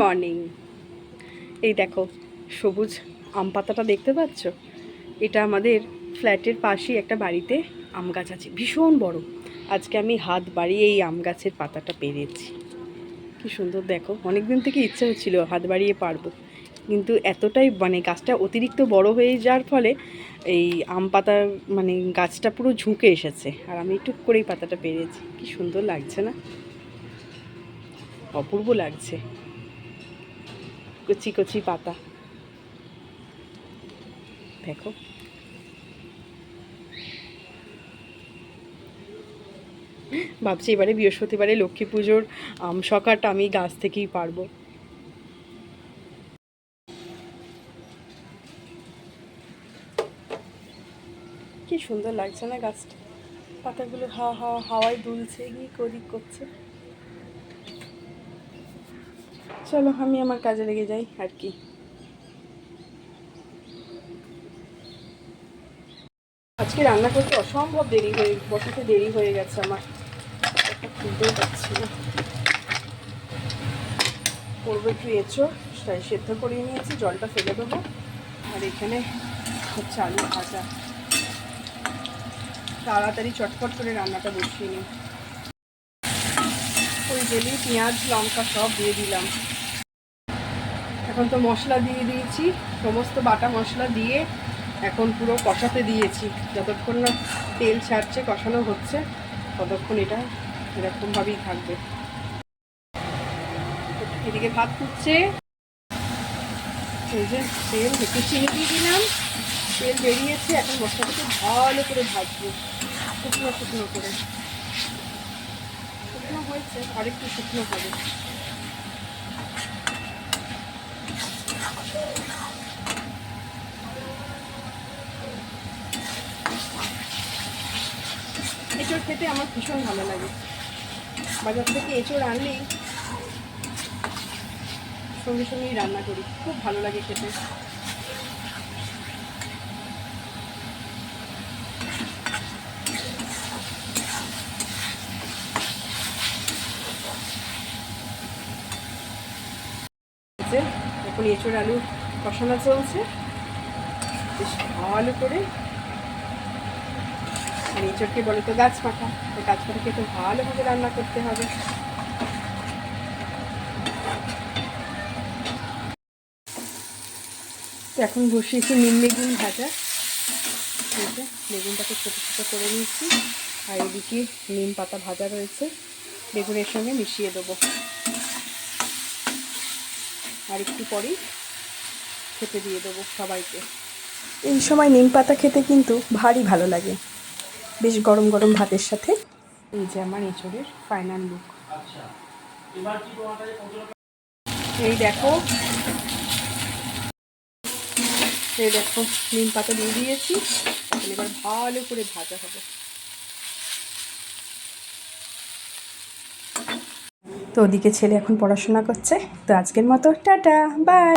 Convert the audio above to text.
Morning এই দেখো, সবুজ আম পাতাটা দেখতে পাচ্ছ? এটা আমাদের ফ্ল্যাটের পাশেই একটা বাড়িতে আম গাছ আছে। ভীষণ বড়। আজকে আমি হাত বাড়িয়ে এই আম গাছের পাতাটা পেরেছি। কি সুন্দর, দেখো অনেক দিন থেকে ইচ্ছা হচ্ছিল হাত বাড়িয়ে পারব। কিন্তু এতটাই মানে গাছটা অতিরিক্ত বড় হয়ে যাওয়ার ফলে এই আম পাতা মানে গাছটা পুরো ঝুঁকে এসেছে। আর আমি টুক করেই পাতাটা পেরেছি। কি সুন্দর লাগছে না? অপূর্ব লাগছে। কচি কচি পাতা। দেখো। ভাবছি এবারে বৃহস্পতিবারে লক্ষ্মী পুজোর, আম, সকাটা আমি গাছ থেকেই পারব। কি সুন্দর লাগছে না গাছটা? পাতাগুলো হাওয়া হাওয়া হাওয়ায় দুলছে, কি করি করছে? চলো, আমি আমার কাজে লেগে যাই, আর কি। আজকে রান্না করতে অসম্ভব দেরি হয়ে, বসাতে দেরি হয়ে গেছে আমার। খুলতেও পারছি না। করব একটু এঁচো সেদ্ধ করিয়ে নিয়েছি, জলটা ফেলে দেবো। আর এখানে হচ্ছে আলু ভাজা। তাড়াতাড়ি চটপট করে রান্নাটা বসিয়ে নিই। ওই জেলি, পেঁয়াজ, লঙ্কা সব দিয়ে দিলাম। এখন তো মশলা দিয়ে দিয়েছি, সমস্ত বাটা মশলা দিয়ে এখন পুরো কষাতে দিয়েছি। যতক্ষণ না তেল ছাড়ছে, কষানো হচ্ছে, ততক্ষণ এটা এরকমভাবেই থাকবে। এদিকে ভাত ফুটছে। এই যে তেল, একটু চিনি দিয়ে দিলাম। তেল বেরিয়েছে, এখন মশলাটাকে ভালো করে ভাজবো। শুকনো শুকনো করে। শুকনো হয়েছে, আরেকটু শুকনো হবে। এঁচড় খেতে আমার ভীষণ ভালো লাগে। বাজার থেকে এঁচড় আনলেই সঙ্গে সঙ্গেই রান্না করি। খুব ভালো লাগে খেতে। এখন এঁচড় আলু কষানো চলছে। বেশ ভালো করে। আর এঁচড়কে বলে তো, গাছ পাখা তো গাছ পাখাকে তো ভালোভাবে রান্না করতে হবে। এখন বসিয়েছি নিম বেগুন ভাজা। বেগুনটাকে ছোটো ছোটো করে নিচ্ছি আর এদিকে নিম পাতা ভাজা রয়েছে। বেগুনের সঙ্গে মিশিয়ে দেবো। আর একটু পরেই খেতে দিয়ে দেবো সবাইকে। এই সময় নিম পাতা খেতে কিন্তু ভারী ভালো লাগে। বেশ গরম গরম ভাতের সাথে। এই যে আমার এঁচড়ের ফাইনাল লুক এই দেখো। এই দেখো নিম পাতা দিয়ে দিয়েছি। এবার ভালো করে ভাজা হবে। তো ওদিকে ছেলে এখন পড়াশোনা করছে। তো আজকের মতো টাটা বাই